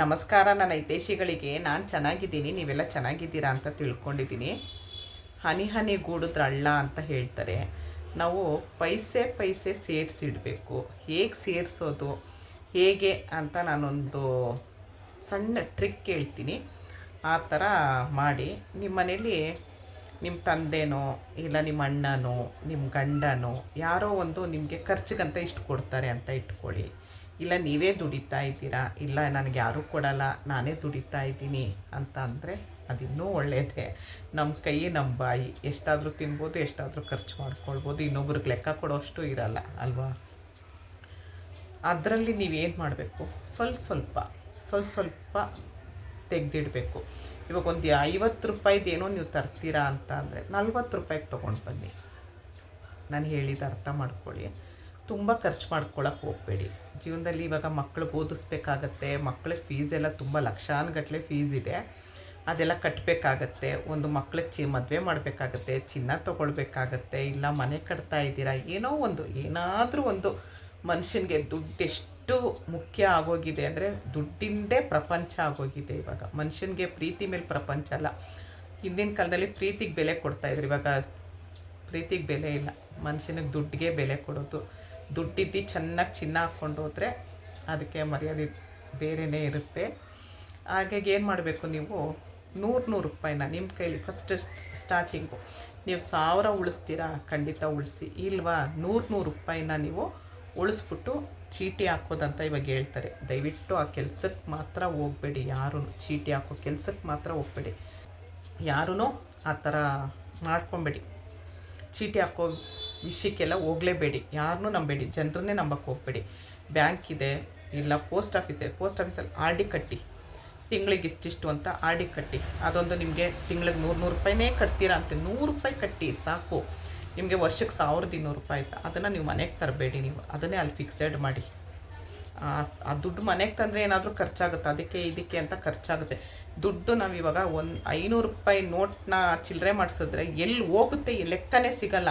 ನಮಸ್ಕಾರ, ನನ್ನ ಹಿತೇಶಿಗಳಿಗೆ ನಾನು ಚೆನ್ನಾಗಿದ್ದೀನಿ, ನೀವೆಲ್ಲ ಚೆನ್ನಾಗಿದ್ದೀರಾ ಅಂತ ತಿಳ್ಕೊಂಡಿದ್ದೀನಿ. ಹನಿ ಹನಿ ಗೂಡಿದ್ರೆ ಅಳ್ಳ ಅಂತ ಹೇಳ್ತಾರೆ. ನಾವು ಪೈಸೆ ಪೈಸೆ ಸೇರಿಸಿಡಬೇಕು. ಹೇಗೆ ಸೇರಿಸೋದು, ಹೇಗೆ ಅಂತ ನಾನೊಂದು ಸಣ್ಣ ಟ್ರಿಕ್ ಹೇಳ್ತೀನಿ. ಆ ಥರ ಮಾಡಿ ನಿಮ್ಮ ಮನೇಲಿ ನಿಮ್ಮ ತಂದೆನೋ ಇಲ್ಲ ನಿಮ್ಮ ಅಣ್ಣನೋ ನಿಮ್ಮ ಗಂಡನೋ, ಯಾರೋ ಒಂದು ನಿಮಗೆ ಖರ್ಚಿಗಂತ ಇಷ್ಟು ಕೊಡ್ತಾರೆ ಅಂತ ಇಟ್ಕೊಳ್ಳಿ. ಇಲ್ಲ, ನೀವೇ ದುಡಿತಾ ಇದ್ದೀರಾ? ಇಲ್ಲ, ನನಗೆ ಯಾರೂ ಕೊಡಲ್ಲ, ನಾನೇ ದುಡಿತಾ ಇದ್ದೀನಿ ಅಂತ ಅಂದರೆ ಅದಿನ್ನೂ ಒಳ್ಳೆಯದೇ ನಮ್ಮ ಕೈ ನಮ್ಮ ಬಾಯಿ. ಎಷ್ಟಾದರೂ ತಿನ್ಬೋದು, ಎಷ್ಟಾದರೂ ಖರ್ಚು ಮಾಡ್ಕೊಳ್ಬೋದು. ಇನ್ನೊಬ್ರಿಗೆ ಲೆಕ್ಕ ಕೊಡೋಷ್ಟು ಇರಲ್ಲ, ಅಲ್ವಾ? ಅದರಲ್ಲಿ ನೀವೇನು ಮಾಡಬೇಕು? ಸ್ವಲ್ಪ ಸ್ವಲ್ಪ ಸ್ವಲ್ಪ ಸ್ವಲ್ಪ ತೆಗೆದಿಡಬೇಕು. ಇವಾಗ ಒಂದು ಐವತ್ತು ರೂಪಾಯಿದು ಏನೋ ನೀವು ತರ್ತೀರಾ ಅಂತ ಅಂದರೆ ನಲ್ವತ್ತು ರೂಪಾಯಿಗೆ ತೊಗೊಂಡು ಬನ್ನಿ. ನಾನು ಹೇಳಿದ ಅರ್ಥ ಮಾಡ್ಕೊಳ್ಳಿ. ತುಂಬ ಖರ್ಚು ಮಾಡ್ಕೊಳಕ್ಕೆ ಹೋಗಬೇಡಿ. ಜೀವನದಲ್ಲಿ ಇವಾಗ ಮಕ್ಕಳು ಓದಿಸ್ಬೇಕಾಗತ್ತೆ ಮಕ್ಕಳ ಫೀಸ್ ಎಲ್ಲ ತುಂಬ ಲಕ್ಷಾನುಗಟ್ಟಲೆ ಫೀಸ್ ಇದೆ. ಅದೆಲ್ಲ ಕಟ್ಟಬೇಕಾಗತ್ತೆ ಒಂದು ಮಕ್ಳಿಗೆ ಚಿ, ಮದುವೆ ಮಾಡಬೇಕಾಗತ್ತೆ, ಚಿನ್ನ ತೊಗೊಳ್ಬೇಕಾಗತ್ತೆ, ಇಲ್ಲ ಮನೆ ಕಟ್ತಾ ಇದ್ದೀರಾ, ಏನೋ ಒಂದು, ಏನಾದರೂ ಒಂದು ಮನುಷ್ಯನಿಗೆ ದುಡ್ಡು ಎಷ್ಟು ಮುಖ್ಯ ಆಗೋಗಿದೆ ಅಂದರೆ ದುಡ್ಡಿಂದೇ ಪ್ರಪಂಚ ಆಗೋಗಿದೆ ಇವಾಗ. ಮನುಷ್ಯನಿಗೆ ಪ್ರೀತಿ ಮೇಲೆ ಪ್ರಪಂಚ ಅಲ್ಲ. ಹಿಂದಿನ ಕಾಲದಲ್ಲಿ ಪ್ರೀತಿಗೆ ಬೆಲೆ ಕೊಡ್ತಾಯಿದ್ರು ಇವಾಗ ಪ್ರೀತಿಗೆ ಬೆಲೆ ಇಲ್ಲ. ಮನುಷ್ಯನಿಗೆ ದುಡ್ಡಿಗೆ ಬೆಲೆ ಕೊಡೋದು. ದುಡ್ಡಿದ್ದು ಚೆನ್ನಾಗಿ ಚಿನ್ನ ಹಾಕ್ಕೊಂಡು ಹೋದರೆ ಅದಕ್ಕೆ ಮರ್ಯಾದೆ ಬೇರೆಯೇ ಇರುತ್ತೆ. ಹಾಗಾಗಿ ಏನು ಮಾಡಬೇಕು ನೀವು? ನೂರು ನೂರು ರೂಪಾಯಿನ ನಿಮ್ಮ ಕೈಲಿ ಫಸ್ಟ್ ಸ್ಟಾರ್ಟಿಂಗು ನೀವು ಸಾವಿರ ಉಳಿಸ್ತೀರಾ? ಖಂಡಿತ ಉಳಿಸಿ. ಇಲ್ವಾ? ನೂರು ನೂರು ರೂಪಾಯಿನ ನೀವು ಉಳಿಸ್ಬಿಟ್ಟು ಚೀಟಿ ಹಾಕೋದಂತ ಇವಾಗ ಹೇಳ್ತಾರೆ. ದಯವಿಟ್ಟು ಆ ಕೆಲಸಕ್ಕೆ ಮಾತ್ರ ಹೋಗಬೇಡಿ ಯಾರೂ. ಚೀಟಿ ಹಾಕೋ ಕೆಲಸಕ್ಕೆ ಮಾತ್ರ ಹೋಗಬೇಡಿ. ಯಾರೂ ಆ ಥರ ಮಾಡ್ಕೊಬೇಡಿ. ಚೀಟಿ ಹಾಕೋ ವಿಷಯಕ್ಕೆಲ್ಲ ಹೋಗಲೇಬೇಡಿ. ಯಾರನ್ನೂ ನಂಬೇಡಿ. ಜನರನ್ನೇ ನಂಬಕ್ಕೆ ಹೋಗಬೇಡಿ. ಬ್ಯಾಂಕ್ ಇದೆ, ಇಲ್ಲ ಪೋಸ್ಟ್ ಆಫೀಸ್ ಇದೆ. ಪೋಸ್ಟ್ ಆಫೀಸಲ್ಲಿ ಆರ್ ಡಿ ಕಟ್ಟಿ. ತಿಂಗಳಿಗೆ ಇಷ್ಟಿಷ್ಟು ಅಂತ ಆರ್ ಡಿ ಕಟ್ಟಿ. ಅದೊಂದು ನಿಮಗೆ ತಿಂಗಳಿಗೆ ನೂರು ನೂರು ರೂಪಾಯಿನೇ ಕಟ್ತೀರಾ ಅಂತ ನೂರು ರೂಪಾಯಿ ಕಟ್ಟಿ, ಸಾಕು. ನಿಮಗೆ ವರ್ಷಕ್ಕೆ ಸಾವಿರದ ಇನ್ನೂರು ರೂಪಾಯಿ ಆಯ್ತು? ಅದನ್ನು ನೀವು ಮನೆಗೆ ತರಬೇಡಿ ನೀವು. ಅದನ್ನೇ ಅಲ್ಲಿ ಫಿಕ್ಸೆಡ್ ಮಾಡಿ. ಆ ದುಡ್ಡು ಮನೆಗೆ ತಂದರೆ ಏನಾದರೂ ಖರ್ಚಾಗುತ್ತೆ. ಅದಕ್ಕೆ, ಇದಕ್ಕೆ ಅಂತ ಖರ್ಚಾಗುತ್ತೆ. ದುಡ್ಡು ನಾವು ಇವಾಗ ಒಂದು ಐನೂರು ರೂಪಾಯಿ ನೋಟ್ನ ಚಿಲ್ಲರೆ ಮಾಡಿಸಿದ್ರೆ ಎಲ್ಲಿ ಹೋಗುತ್ತೆ ಲೆಕ್ಕನೇ ಸಿಗಲ್ಲ.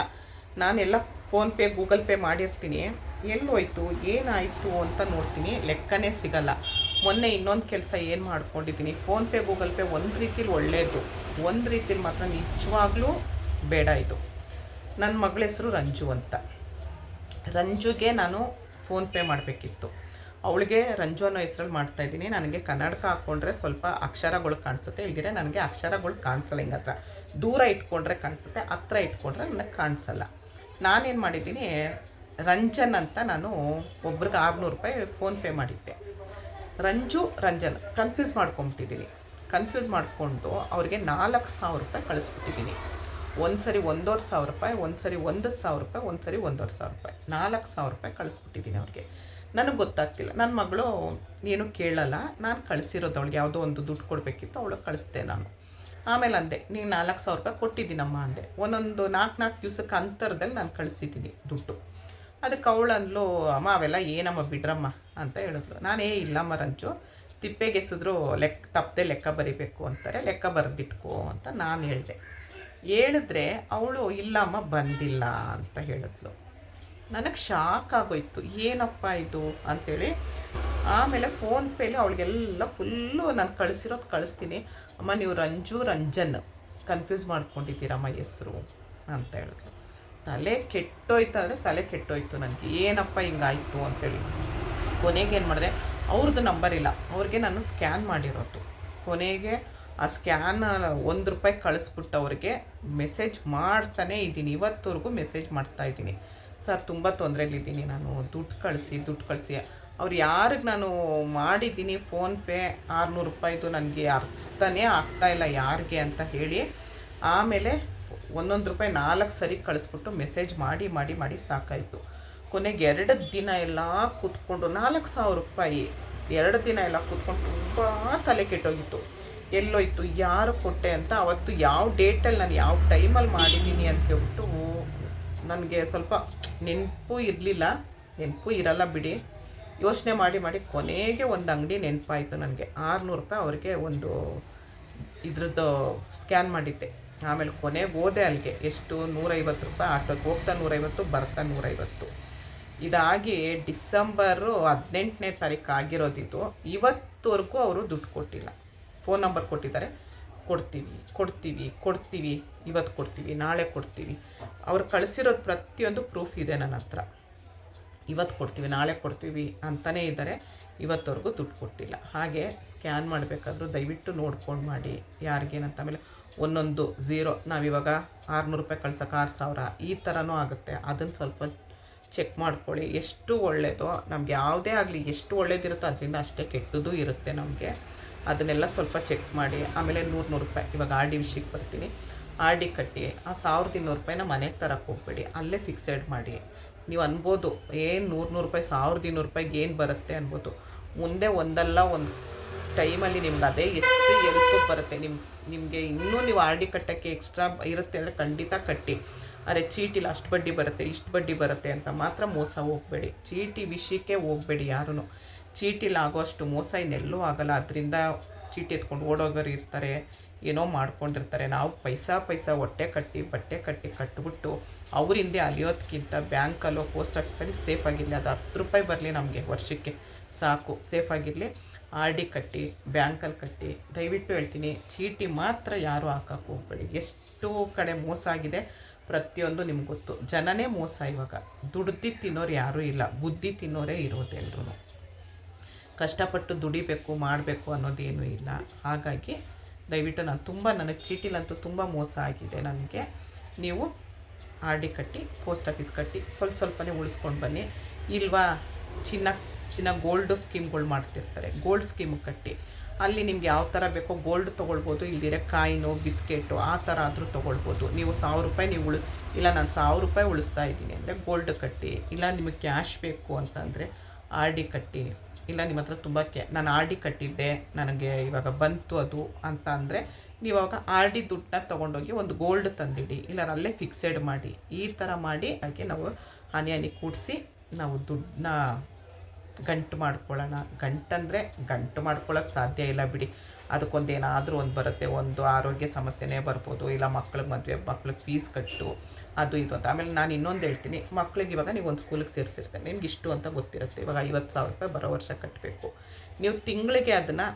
ನಾನೆಲ್ಲ ಫೋನ್ಪೇ ಗೂಗಲ್ ಪೇ ಮಾಡಿರ್ತೀನಿ. ಎಲ್ಲೋಯ್ತು, ಏನಾಯಿತು ಅಂತ ನೋಡ್ತೀನಿ. ಲೆಕ್ಕನೇ ಸಿಗಲ್ಲ. ಮೊನ್ನೆ ಇನ್ನೊಂದು ಕೆಲಸ ಏನು ಮಾಡ್ಕೊಂಡಿದ್ದೀನಿ? ಫೋನ್ಪೇ ಗೂಗಲ್ ಪೇ ಒಂದು ರೀತಿಲಿ ಒಳ್ಳೆಯದು ಒಂದು ರೀತಿಲಿ ಮಾತ್ರ ನಿಜವಾಗ್ಲೂ ಬೇಡ ಇದು. ನನ್ನ ಮಗಳ ಹೆಸರು ರಂಜು ಅಂತ. ರಂಜುಗೆ ನಾನು ಫೋನ್ಪೇ ಮಾಡಬೇಕಿತ್ತು. ಅವಳಿಗೆ ರಂಜು ಅನ್ನೋ ಹೆಸ್ರಲ್ಲಿ ಮಾಡ್ತಾಯಿದ್ದೀನಿ ನನಗೆ ಕನ್ನಡಕ ಹಾಕ್ಕೊಂಡ್ರೆ ಸ್ವಲ್ಪ ಅಕ್ಷರಗಳು ಕಾಣಿಸುತ್ತೆ. ಇಲ್ದಿರೆ ನನಗೆ ಅಕ್ಷರಗಳು ಕಾಣಿಸಲ್ಲ ಹಿಂಗತ್ರ. ದೂರ ಇಟ್ಕೊಂಡ್ರೆ ಕಾಣಿಸುತ್ತೆ, ಹತ್ರ ಇಟ್ಕೊಂಡ್ರೆ ನನಗೆ ಕಾಣಿಸಲ್ಲ. ನಾನೇನು ಮಾಡಿದ್ದೀನಿ, ರಂಜನ್ ಅಂತ ನಾನು ಒಬ್ರಿಗೆ ಆರುನೂರು ರೂಪಾಯಿ ಫೋನ್ಪೇ ಮಾಡಿದ್ದೆ. ರಂಜು, ರಂಜನ್ ಕನ್ಫ್ಯೂಸ್ ಮಾಡ್ಕೊಂಬಿಟ್ಟಿದ್ದೀನಿ. ಕನ್ಫ್ಯೂಸ್ ಮಾಡಿಕೊಂಡು ಅವ್ರಿಗೆ ನಾಲ್ಕು ಸಾವಿರ ರೂಪಾಯಿ ಕಳಿಸ್ಬಿಟ್ಟಿದ್ದೀನಿ. ಒಂದು ಸರಿ ಒಂದೂವರೆ ಸಾವಿರ ರೂಪಾಯಿ ಒಂದು ಸರಿ ಒಂದು ಸಾವಿರ ರೂಪಾಯಿ ಒಂದು ಸರಿ ಒಂದೂವರೆ ಸಾವಿರ ರೂಪಾಯಿ. ನಾಲ್ಕು ಸಾವಿರ ರೂಪಾಯಿ ಕಳಿಸ್ಬಿಟ್ಟಿದ್ದೀನಿ ಅವ್ರಿಗೆ. ನನಗೆ ಗೊತ್ತಾಗ್ತಿಲ್ಲ. ನನ್ನ ಮಗಳು ಏನು ಕೇಳಲ್ಲ. ನಾನು ಕಳಿಸಿರೋದು ಅವಳಿಗೆ ಯಾವುದೋ ಒಂದು ದುಡ್ಡು ಕೊಡಬೇಕಿತ್ತು ಅವಳು ಕಳಿಸ್ದೆ ನಾನು. ಆಮೇಲೆ ಅಂದೆ ನೀನು ನಾಲ್ಕು ಸಾವಿರ ರೂಪಾಯಿ ಕೊಟ್ಟಿದ್ದೀನಮ್ಮ ಅಂದೆ. ಒಂದೊಂದು ನಾಲ್ಕು ನಾಲ್ಕು ದಿವ್ಸಕ್ಕೆ ಅಂತರದಲ್ಲಿ ನಾನು ಕಳಿಸಿದ್ದೀನಿ ದುಡ್ಡು. ಅದಕ್ಕೆ ಅವಳಂದ್ಲು ಅಮ್ಮ, ಅವೆಲ್ಲ ಏನಮ್ಮ ಬಿಡ್ರಮ್ಮ? ಅಂತ ಹೇಳಿದ್ಲು. ನಾನೇ, ಇಲ್ಲಮ್ಮ ರಂಜು ತಿಪ್ಪೆಗೆಸಿದ್ರು ಲೆಕ್ಕ ತಪ್ಪದೆ ಲೆಕ್ಕ ಬರಿಬೇಕು ಅಂತಾರೆ, ಲೆಕ್ಕ ಬರೆದಿಟ್ಕೋ ಅಂತ ನಾನು ಹೇಳಿದೆ. ಹೇಳಿದ್ರೆ ಅವಳು, ಇಲ್ಲಮ್ಮ, ಬಂದಿಲ್ಲ ಅಂತ ಹೇಳಿದ್ಲು. ನನಗೆ ಶಾಕ್ ಆಗೋಯ್ತು. ಏನಪ್ಪ ಇದು? ಅಂಥೇಳಿ ಆಮೇಲೆ ಫೋನ್ಪೇಲಿ ಅವಳಿಗೆಲ್ಲ ಫುಲ್ಲು ನಾನು ಕಳಿಸಿರೋದು ಕಳಿಸ್ತೀನಿ. ಅಮ್ಮ, ನೀವು ರಂಜು, ರಂಜನ್ ಕನ್ಫ್ಯೂಸ್ ಮಾಡ್ಕೊಂಡಿದ್ದೀರಮ್ಮ ಹೆಸರು ಅಂತ ಹೇಳಿದ್ರು ತಲೆ ಕೆಟ್ಟೋಯ್ತು ಅಂದರೆ ತಲೆ ಕೆಟ್ಟೋಯ್ತು. ನನಗೆ ಏನಪ್ಪ ಹಿಂಗಾಯಿತು ಅಂತೇಳಿ ಕೊನೆಗೆ ಏನು ಮಾಡಿದೆ? ಅವ್ರದ್ದು ನಂಬರ್ ಇಲ್ಲ. ಅವ್ರಿಗೆ ನಾನು ಸ್ಕ್ಯಾನ್ ಮಾಡಿರೋದು. ಕೊನೆಗೆ ಆ ಸ್ಕ್ಯಾನ್ ಒಂದು ರೂಪಾಯಿ ಕಳಿಸ್ಬಿಟ್ಟು ಅವ್ರಿಗೆ ಮೆಸೇಜ್ ಮಾಡ್ತಾನೇ ಇದ್ದೀನಿ. ಇವತ್ತವರೆಗೂ ಮೆಸೇಜ್ ಮಾಡ್ತಾ ಇದ್ದೀನಿ. ಸರ್, ತುಂಬ ತೊಂದರೆಲಿದ್ದೀನಿ. ನಾನು ದುಡ್ಡು ಕಳಿಸಿ ದುಡ್ಡು ಕಳಿಸಿ. ಅವ್ರು ಯಾರಿಗೆ ನಾನು ಮಾಡಿದ್ದೀನಿ ಫೋನ್ಪೇ ಆರುನೂರು ರೂಪಾಯಿದು ನನಗೆ ಅರ್ಥನೇ ಇಲ್ಲ ಯಾರಿಗೆ ಅಂತ ಹೇಳಿ. ಆಮೇಲೆ ಒಂದೊಂದು ರೂಪಾಯಿ ನಾಲ್ಕು ಸರಿ ಕಳಿಸ್ಬಿಟ್ಟು ಮೆಸೇಜ್ ಮಾಡಿ ಮಾಡಿ ಮಾಡಿ ಸಾಕಾಯಿತು. ಕೊನೆಗೆ ಎರಡು ದಿನ ಎಲ್ಲ ಕೂತ್ಕೊಂಡು, ನಾಲ್ಕು ಸಾವಿರ ರೂಪಾಯಿ ಎರಡು ದಿನ ಎಲ್ಲ ಕೂತ್ಕೊಂಡು ತುಂಬ ತಲೆ ಕೆಟ್ಟೋಗಿತ್ತು. ಎಲ್ಲೋಯ್ತು, ಯಾರು ಕೊಟ್ಟೆ ಅಂತ ಅವತ್ತು ಯಾವ ಡೇಟಲ್ಲಿ ನಾನು ಯಾವ ಟೈಮಲ್ಲಿ ಮಾಡಿದ್ದೀನಿ ಅಂತ ಹೇಳ್ಬಿಟ್ಟು ನನಗೆ ಸ್ವಲ್ಪ ನೆನಪು ಇರಲಿಲ್ಲ. ನೆನಪು ಇರಲ್ಲ ಬಿಡಿ. ಯೋಚನೆ ಮಾಡಿ ಮಾಡಿ ಕೊನೆಗೆ ಒಂದು ಅಂಗಡಿ ನೆನಪಾಯಿತು ನನಗೆ. ಆರುನೂರು ರೂಪಾಯಿ ಅವ್ರಿಗೆ ಒಂದು ಇದ್ರದ್ದು ಸ್ಕ್ಯಾನ್ ಮಾಡಿದ್ದೆ. ಆಮೇಲೆ ಕೊನೆಗೆ ಹೋದೆ ಅಲ್ಲಿಗೆ. ಎಷ್ಟು? ನೂರೈವತ್ತು ರೂಪಾಯಿ ಆಟೋಗೆ ಹೋಗ್ತಾ ನೂರೈವತ್ತು, ಬರ್ತಾ ನೂರೈವತ್ತು. ಇದಾಗಿ ಡಿಸೆಂಬರು ಹದಿನೆಂಟನೇ ತಾರೀಕು ಆಗಿರೋದಿದ್ದು ಇವತ್ತುವರೆಗೂ ಅವರು ದುಡ್ಡು ಕೊಟ್ಟಿಲ್ಲ. ಫೋನ್ ನಂಬರ್ ಕೊಟ್ಟಿದ್ದಾರೆ. ಕೊಡ್ತೀವಿ ಕೊಡ್ತೀವಿ ಕೊಡ್ತೀವಿ, ಇವತ್ತು ಕೊಡ್ತೀವಿ, ನಾಳೆ ಕೊಡ್ತೀವಿ. ಅವ್ರು ಕಳಿಸಿರೋದು ಪ್ರತಿಯೊಂದು ಪ್ರೂಫ್ ಇದೆ ನನ್ನ ಹತ್ರ. ಇವತ್ತು ಕೊಡ್ತೀವಿ, ನಾಳೆ ಕೊಡ್ತೀವಿ ಅಂತಲೇ ಇದ್ದಾರೆ. ಇವತ್ತವರೆಗೂ ದುಡ್ಡು ಕೊಟ್ಟಿಲ್ಲ. ಹಾಗೆ ಸ್ಕ್ಯಾನ್ ಮಾಡಬೇಕಾದ್ರೂ ದಯವಿಟ್ಟು ನೋಡ್ಕೊಂಡು ಮಾಡಿ. ಯಾರಿಗೇನಂತ ಆಮೇಲೆ ಒಂದೊಂದು ಝೀರೋ, ನಾವಿವಾಗ ಆರುನೂರು ರೂಪಾಯಿ ಕಳ್ಸೋಕೆ ಆರು ಸಾವಿರ, ಈ ಥರನೂ ಆಗುತ್ತೆ. ಅದನ್ನು ಸ್ವಲ್ಪ ಚೆಕ್ ಮಾಡ್ಕೊಳ್ಳಿ. ಎಷ್ಟು ಒಳ್ಳೆಯದೋ ನಮ್ಗೆ ಯಾವುದೇ ಆಗಲಿ ಎಷ್ಟು ಒಳ್ಳೇದಿರುತ್ತೋ ಅದರಿಂದ ಅಷ್ಟೇ ಕೆಟ್ಟದ್ದು ಇರುತ್ತೆ ನಮಗೆ. ಅದನ್ನೆಲ್ಲ ಸ್ವಲ್ಪ ಚೆಕ್ ಮಾಡಿ. ಆಮೇಲೆ ನೂರು ನೂರು ರೂಪಾಯಿ, ಇವಾಗ ಆರ್ ಡಿ ವಿಷಯಕ್ಕೆ ಬರ್ತೀನಿ. ಆರ್ ಡಿ ಕಟ್ಟಿ, ಆ ಸಾವಿರದ ಇನ್ನೂರು ರೂಪಾಯಿನ ಮನೆಗೆ ತರಕ್ಕೆ ಹೋಗ್ಬೇಡಿ. ಅಲ್ಲೇ ಫಿಕ್ಸೆಡ್ ಮಾಡಿ. ನೀವು ಅನ್ಬೋದು, ಏನು ನೂರು ನೂರು ರೂಪಾಯಿ, ಸಾವಿರದ ಇನ್ನೂರು ರೂಪಾಯಿಗೆ ಏನು ಬರುತ್ತೆ ಅನ್ಬೋದು. ಮುಂದೆ ಒಂದಲ್ಲ ಒಂದು ಟೈಮಲ್ಲಿ ನಿಮ್ಗೆ ಅದೇ ಎಷ್ಟು ಎಲ್ಪ್ ಬರುತ್ತೆ. ನಿಮ್ಗೆ ನಿಮಗೆ ಇನ್ನೂ ನೀವು ಆರ್ ಡಿ ಕಟ್ಟೋಕ್ಕೆ ಎಕ್ಸ್ಟ್ರಾ ಇರುತ್ತೆ ಅಂದರೆ ಖಂಡಿತ ಕಟ್ಟಿ. ಅರೆ ಚೀಟಿಲಿ ಅಷ್ಟು ಬಡ್ಡಿ ಬರುತ್ತೆ, ಇಷ್ಟು ಬಡ್ಡಿ ಬರುತ್ತೆ ಅಂತ ಮಾತ್ರ ಮೋಸ ಹೋಗಬೇಡಿ. ಚೀಟಿ ವಿಷಯಕ್ಕೆ ಹೋಗಬೇಡಿ ಯಾರೂ ಚೀಟಿಲಿ ಆಗೋಷ್ಟು ಮೋಸ ಇನ್ನೆಲ್ಲೂ ಆಗಲ್ಲ. ಅದರಿಂದ ಚೀಟಿ ಎತ್ಕೊಂಡು ಓಡೋಗೋರು ಇರ್ತಾರೆ. ಏನೋ ಮಾಡ್ಕೊಂಡಿರ್ತಾರೆ. ನಾವು ಪೈಸಾ ಪೈಸಾ ಹೊಟ್ಟೆ ಕಟ್ಟಿ, ಬಟ್ಟೆ ಕಟ್ಟಿ ಕಟ್ಬಿಟ್ಟು ಅವ್ರ ಹಿಂದೆ ಅಲಿಯೋದಕ್ಕಿಂತ ಬ್ಯಾಂಕಲ್ಲೋ ಪೋಸ್ಟ್ ಆಫೀಸಲ್ಲಿ ಸೇಫ್ ಆಗಿರಲಿ. ಅದು ಹತ್ತು ರೂಪಾಯಿ ಬರಲಿ ನಮಗೆ ವರ್ಷಕ್ಕೆ. ಸಾಕು, ಸೇಫ್ ಆಗಿರಲಿ. ಆರ್ ಡಿ ಕಟ್ಟಿ ಬ್ಯಾಂಕಲ್ಲಿ ಕಟ್ಟಿ, ದಯವಿಟ್ಟು ಹೇಳ್ತೀನಿ, ಚೀಟಿ ಮಾತ್ರ ಯಾರೂ ಹಾಕಕ್ಕೆ ಹೋಗ್ಬೇಡಿ. ಎಷ್ಟು ಕಡೆ ಮೋಸ ಆಗಿದೆ, ಪ್ರತಿಯೊಂದು ನಿಮ್ಗೆ ಗೊತ್ತು. ಜನನೇ ಮೋಸ ಇವಾಗ. ದುಡ್ದು ತಿನ್ನೋರು ಯಾರೂ ಇಲ್ಲ. ಬುದ್ಧಿ ತಿನ್ನೋರೇ ಇರೋದೆಲ್ಲರೂ ಕಷ್ಟಪಟ್ಟು ದುಡಿಬೇಕು, ಮಾಡಬೇಕು ಅನ್ನೋದೇನೂ ಇಲ್ಲ. ಹಾಗಾಗಿ ದಯವಿಟ್ಟು ನಾನು ತುಂಬ ನನಗೆ ಚೀಟಿಲಂತೂ ತುಂಬ ಮೋಸ ಆಗಿದೆ ನನಗೆ. ನೀವು ಆರ್ ಡಿ ಕಟ್ಟಿ, ಪೋಸ್ಟ್ ಆಫೀಸ್ ಕಟ್ಟಿ, ಸ್ವಲ್ಪ ಸ್ವಲ್ಪನೇ ಉಳಿಸ್ಕೊಂಡು ಬನ್ನಿ. ಇಲ್ವಾ ಚಿನ್ನ ಚಿನ್ನ ಗೋಲ್ಡು ಸ್ಕೀಮ್ಗಳು ಮಾಡ್ತಿರ್ತಾರೆ. ಗೋಲ್ಡ್ ಸ್ಕೀಮ್ ಕಟ್ಟಿ. ಅಲ್ಲಿ ನಿಮ್ಗೆ ಯಾವ ಥರ ಬೇಕೋ ಗೋಲ್ಡ್ ತೊಗೊಳ್ಬೋದು ಇಲ್ದಿರೆ ಕಾಯಿನೋ, ಬಿಸ್ಕೆಟು, ಆ ಥರ ಆದರೂ ತೊಗೊಳ್ಬೋದು. ನೀವು ಸಾವಿರ ರೂಪಾಯಿ ನೀವು ಉಳಿ, ಇಲ್ಲ ನಾನು ಸಾವಿರ ರೂಪಾಯಿ ಉಳಿಸ್ತಾ ಇದ್ದೀನಿ ಅಂದರೆ ಗೋಲ್ಡ್ ಕಟ್ಟಿ. ಇಲ್ಲ ನಿಮಗೆ ಕ್ಯಾಶ್ ಬೇಕು ಅಂತಂದರೆ ಆರ್ ಡಿ ಕಟ್ಟಿ. ಇಲ್ಲ, ನಿಮ್ಮ ಹತ್ರ ತುಂಬ ಕೆ, ನಾನು ಆರ್ ಡಿ ಕಟ್ಟಿದ್ದೆ, ನನಗೆ ಇವಾಗ ಬಂತು ಅದು ಅಂತ ಅಂದರೆ ನೀವು ಅವಾಗ ಆರ್ ಡಿ ದುಡ್ಡನ್ನ ತೊಗೊಂಡೋಗಿ ಒಂದು ಗೋಲ್ಡ್ ತಂದಿಡಿ, ಇಲ್ಲ ಅಲ್ಲೇ ಫಿಕ್ಸೆಡ್ ಮಾಡಿ. ಈ ಥರ ಮಾಡಿ ಹಾಗೆ ನಾವು ಹನಿ ಹನಿ ಕೂಡಿಸಿ ನಾವು ದುಡ್ಡನ್ನ ಗಂಟು ಮಾಡ್ಕೊಳ್ಳೋಣ. ಗಂಟಂದರೆ ಗಂಟು ಮಾಡ್ಕೊಳ್ಳೋಕೆ ಸಾಧ್ಯ ಇಲ್ಲ ಬಿಡಿ. ಅದಕ್ಕೊಂದು ಏನಾದರೂ ಒಂದು ಬರುತ್ತೆ, ಒಂದು ಆರೋಗ್ಯ ಸಮಸ್ಯೆನೇ ಬರ್ಬೋದು, ಇಲ್ಲ ಮಕ್ಳಿಗೆ ಮದುವೆ, ಮಕ್ಳಿಗೆ ಫೀಸ್ ಕಟ್ಟು, ಅದು ಇದು ಅಂತ. ಆಮೇಲೆ ನಾನು ಇನ್ನೊಂದು ಹೇಳ್ತೀನಿ, ಮಕ್ಳಿಗೆ ಇವಾಗ ನೀವು ಒಂದು ಸ್ಕೂಲಿಗೆ ಸೇರಿಸಿರ್ತೇನೆ ನಿಮ್ಗೆ ಇಷ್ಟು ಅಂತ ಗೊತ್ತಿರುತ್ತೆ. ಇವಾಗ ಐವತ್ತು ಸಾವಿರ ರೂಪಾಯಿ ಬರೋ ವರ್ಷ ಕಟ್ಟಬೇಕು ನೀವು ತಿಂಗಳಿಗೆ ಅದನ್ನು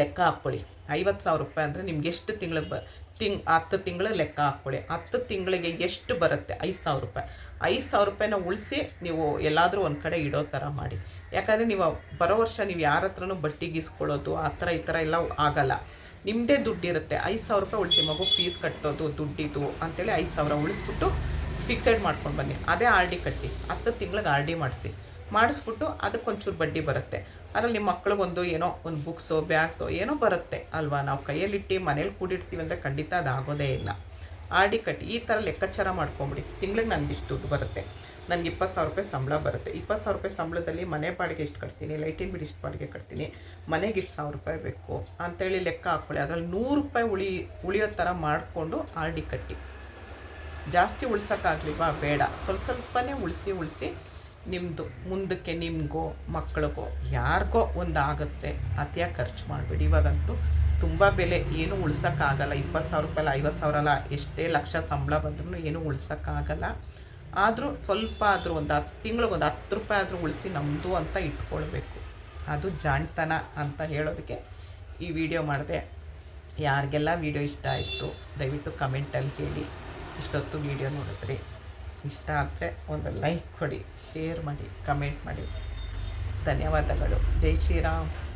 ಲೆಕ್ಕ ಹಾಕ್ಕೊಳ್ಳಿ. ಐವತ್ತು ಸಾವಿರ ರೂಪಾಯಿ ಅಂದರೆ ನಿಮ್ಗೆ ಎಷ್ಟು ತಿಂಗಳಿಗೆ ಬ, ತಿಂಗ್, ಹತ್ತು ತಿಂಗಳು ಲೆಕ್ಕ ಹಾಕ್ಕೊಳ್ಳಿ. ಹತ್ತು ತಿಂಗಳಿಗೆ ಎಷ್ಟು ಬರುತ್ತೆ? ಐದು ಸಾವಿರ ರೂಪಾಯಿ. ಐದು ಸಾವಿರ ರೂಪಾಯಿನ ಉಳಿಸಿ ನೀವು ಎಲ್ಲಾದರೂ ಒಂದು ಕಡೆ ಇಡೋ ಥರ ಮಾಡಿ. ಯಾಕಂದರೆ ನೀವು ಬರೋ ವರ್ಷ ನೀವು ಯಾರ ಹತ್ರನೂ ಬಟ್ಟೆ ಗೀಸ್ಕೊಳ್ಳೋದು, ಆ ಥರ ಈ ಥರ ಎಲ್ಲ ಆಗಲ್ಲ. ನಿಮ್ಮದೇ ದುಡ್ಡಿರುತ್ತೆ. ಐದು ಸಾವಿರ ರೂಪಾಯಿ ಉಳಿಸಿ, ಮಗು ಫೀಸ್ ಕಟ್ಟೋದು, ದುಡ್ಡಿದು ಅಂತೇಳಿ ಐದು ಸಾವಿರ ಉಳಿಸ್ಬಿಟ್ಟು ಫಿಕ್ಸೆಡ್ ಮಾಡ್ಕೊಂಡು ಬನ್ನಿ. ಅದೇ ಆರ್ ಡಿ ಕಟ್ಟಿ. ಹತ್ತು ತಿಂಗಳಿಗೆ ಆರ್ ಡಿ ಮಾಡಿಸಿ. ಮಾಡಿಸ್ಬಿಟ್ಟು ಅದಕ್ಕೊಂಚೂರು ಬಡ್ಡಿ ಬರುತ್ತೆ. ಅದರಲ್ಲಿ ನಿಮ್ಮ ಮಕ್ಳಿಗೊಂದು ಏನೋ ಒಂದು ಬುಕ್ಸೋ, ಬ್ಯಾಗ್ಸೋ ಏನೋ ಬರುತ್ತೆ ಅಲ್ವಾ? ನಾವು ಕೈಯಲ್ಲಿಟ್ಟು ಮನೇಲಿ ಕೂಡಿರ್ತೀವಿ ಅಂದರೆ ಖಂಡಿತ ಅದು ಇಲ್ಲ. ಆರ್ ಡಿ ಕಟ್ಟಿ. ಈ ಥರ ಲೆಕ್ಕಾಚಾರ ಮಾಡ್ಕೊಂಬಿಡಿ. ತಿಂಗಳಿಗೆ ನಂದಿಷ್ಟು ದುಡ್ಡು ಬರುತ್ತೆ. ನನಗೆ ಇಪ್ಪತ್ತು ಸಾವಿರ ರೂಪಾಯಿ ಸಂಬಳ ಬರುತ್ತೆ. ಇಪ್ಪತ್ತು ಸಾವಿರ ರೂಪಾಯಿ ಸಂಬಳದಲ್ಲಿ ಮನೆ ಬಾಡಿಗೆ ಎಷ್ಟು ಕಟ್ತೀನಿ, ಲೈಟಿನ ಬಿಲ್ ಇಷ್ಟು ಬಾಡಿಗೆ ಕಟ್ತೀನಿ, ಮನೆಗೆ ಇಷ್ಟು ಸಾವಿರ ರೂಪಾಯಿ ಬೇಕು ಅಂತೇಳಿ ಲೆಕ್ಕ ಹಾಕ್ಕೊಳ್ಳಿ. ಅದರಲ್ಲಿ ನೂರು ರೂಪಾಯಿ ಉಳಿ, ಉಳಿಯೋ ಥರ ಮಾಡಿಕೊಂಡು ಆರ್ ಡಿ ಕಟ್ಟಿ. ಜಾಸ್ತಿ ಉಳ್ಸೋಕ್ಕಾಗ್ಲಿವಾ ಬೇಡ. ಸ್ವಲ್ಪ ಸ್ವಲ್ಪನೇ ಉಳಿಸಿ ಉಳಿಸಿ ನಿಮ್ಮದು ಮುಂದಕ್ಕೆ ನಿಮಗೋ ಮಕ್ಕಳಿಗೋ ಯಾರಿಗೋ ಒಂದು ಆಗುತ್ತೆ. ಅತಿಯಾಗಿ ಖರ್ಚು ಮಾಡಬೇಡಿ. ಇವಾಗಂತೂ ತುಂಬ ಬೆಲೆ. ಏನು ಉಳ್ಸೋಕ್ಕಾಗಲ್ಲ ಇಪ್ಪತ್ತು ಸಾವಿರ ರೂಪಾಯಿ ಐವತ್ತು ಸಾವಿರ ಅಲ್ಲ ಎಷ್ಟೇ ಲಕ್ಷ ಸಂಬಳ ಬಂದ್ರೂ ಏನು ಉಳ್ಸೋಕ್ಕಾಗಲ್ಲ ಆದರೂ ಸ್ವಲ್ಪ ಆದರೂ ಒಂದು ಹತ್ತು ತಿಂಗಳಿಗೆ ಒಂದು ಹತ್ತು ರೂಪಾಯಿ ಆದರೂ ಉಳಿಸಿ ನಮ್ಮದು ಅಂತ ಇಟ್ಕೊಳ್ಬೇಕು. ಅದು ಜಾಣ್ತನ ಅಂತ ಹೇಳೋದಕ್ಕೆ ಈ ವಿಡಿಯೋ ಮಾಡಿದೆ. ಯಾರಿಗೆಲ್ಲ ವಿಡಿಯೋ ಇಷ್ಟ ಆಯಿತು, ದಯವಿಟ್ಟು ಕಮೆಂಟಲ್ಲಿ ಕೇಳಿ. ಇಷ್ಟೊತ್ತು ವಿಡಿಯೋ ನೋಡಿದ್ರಿ ಇಷ್ಟ ಆದರೆ ಒಂದು ಲೈಕ್ ಕೊಡಿ ಶೇರ್ ಮಾಡಿ ಕಮೆಂಟ್ ಮಾಡಿ. ಧನ್ಯವಾದಗಳು. ಜೈ ಶ್ರೀರಾಮ್.